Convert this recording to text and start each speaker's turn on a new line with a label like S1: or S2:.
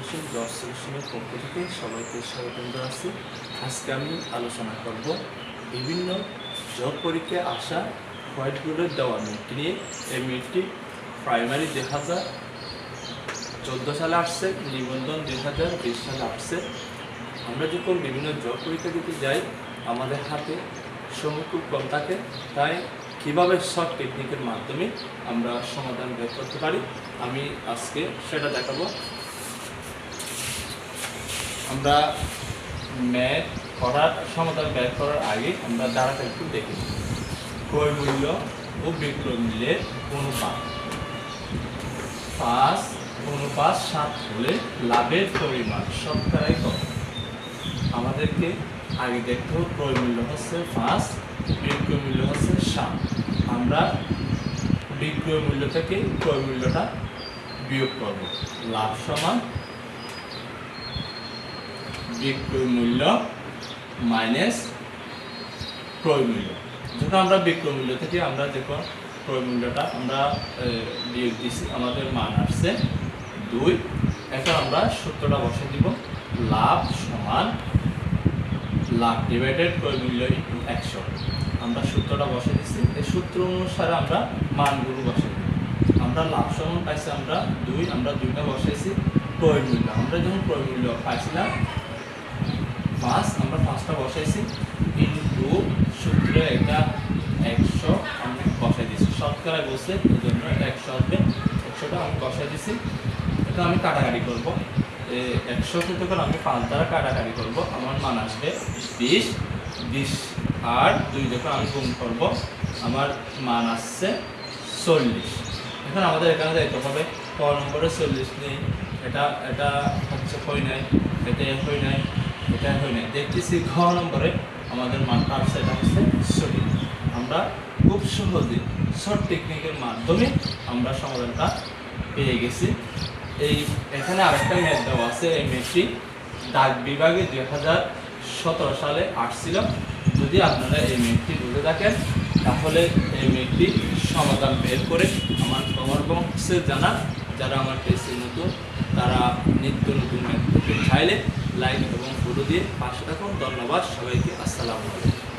S1: Solution job সলিউশনের পক্ষ থেকে সবাইকে স্বাগতম জানাচ্ছি। আজকে আমি আলোচনা করব বিভিন্ন জব পরীক্ষায় আসা হোয়াইট বোর্ডের দেওয়া মিটটি নিয়ে। এই মিটটি প্রাইমারি দুই হাজার চোদ্দ সালে আসছে, নিবন্ধন দুই হাজার বিশ সালে আসছে। আমরা যখন বিভিন্ন জব পরীক্ষা দিতে যাই, আমাদের হাতে সময় খুব কম থাকে, তাই কীভাবে শর্ট টেকনিকের মাধ্যমে আমরা সমাধান বের করতে পারি, আমি আজকে সেটা দেখাবো। আমরা ম্যাথ করার সমাধান বের করার আগে আমরা দাঁড়াটা একটু দেখে। ক্রয় মূল্য ও বিক্রয় মূল্যের অনুপাত পাঁচ অনুপাত সাত হলে লাভের পরিমাণ শতকরাই কত আমাদেরকে আগে দেখতে হবে, ক্রয় মূল্য হচ্ছে পাঁচ, বিক্রয় মূল্য হচ্ছে সাত। আমরা বিক্রয় মূল্য থেকে ক্রয় মূল্যটা বিয়োগ করব। লাভ সমান বিক্রয় মূল্য মাইনাস ক্রয় মূল্য যখন আমরা বিক্রয় মূল্য থেকে, আমরা যখন ক্রয় মূল্যটা আমরা বিয়োগ দিছি, আমাদের মান আসছে দুই। এখন আমরা সূত্রটা বসে দিব, লাভ সমান লাভ ডিভাইডেড ক্রয় মূল্য ইন্টু একশো। আমরা সূত্রটা বসে দিচ্ছি এই সূত্র অনুসারে আমরা মানগুলো বসে দিব। আমরা লাভ সমান পাইছি আমরা দুই, আমরা দুইটা বসাইছি ক্রয় মূল্য আমরা যখন ক্রয় মূল্য পাইছিলাম পাঁচ আমরা পাঁচটা বসাইছি। ইন্টু সূত্রে এটা একশো, আমি বসাই দিয়েছি শতকরা বসে এই জন্য এটা একশো আসবে। একশোটা আমি বসাই দিয়েছি এটা আমি কাটাকাটি করব। একশো থেকে করে আমি পাঁচ দ্বারা কাটাকাটি করব। আমার মান আসবে বিশ। বিশ আর দুই যখন আমি গুণ করব, আমার মান আসছে চল্লিশ। এখন আমাদের এখানে দেখতে হবে। ক নম্বরে চল্লিশ নেই। এটা এটা হচ্ছে হই নাই। এটা হই নাই। এটা হই নাই দেখতেছি ঘ নম্বরে আমাদের মানটা আসছে এটা হচ্ছে সঠিক। আমরা খুব সহজে শর্ট টেকনিকের মাধ্যমে আমরা সমাধানটা পেয়ে গেছি। এই এখানে আরেকটা ম্যাথ দেওয়া আছে, এই ম্যাথটি ডাক বিভাগে দুই হাজার সতেরো সালে আসছিল। যদি আপনারা এই ম্যাথটি বুঝে থাকেন, তাহলে এই ম্যাথটি সমাধান বের করে আমার কমার বক্সে জানান। যারা আমার পেজে নতুন, তারা নিত্য নতুন ম্যাথ চাইলে লাইক এবং ফটো দিয়ে পাশে থাকুন ধন্যবাদ সবাইকে। আসসালামু আলাইকুম।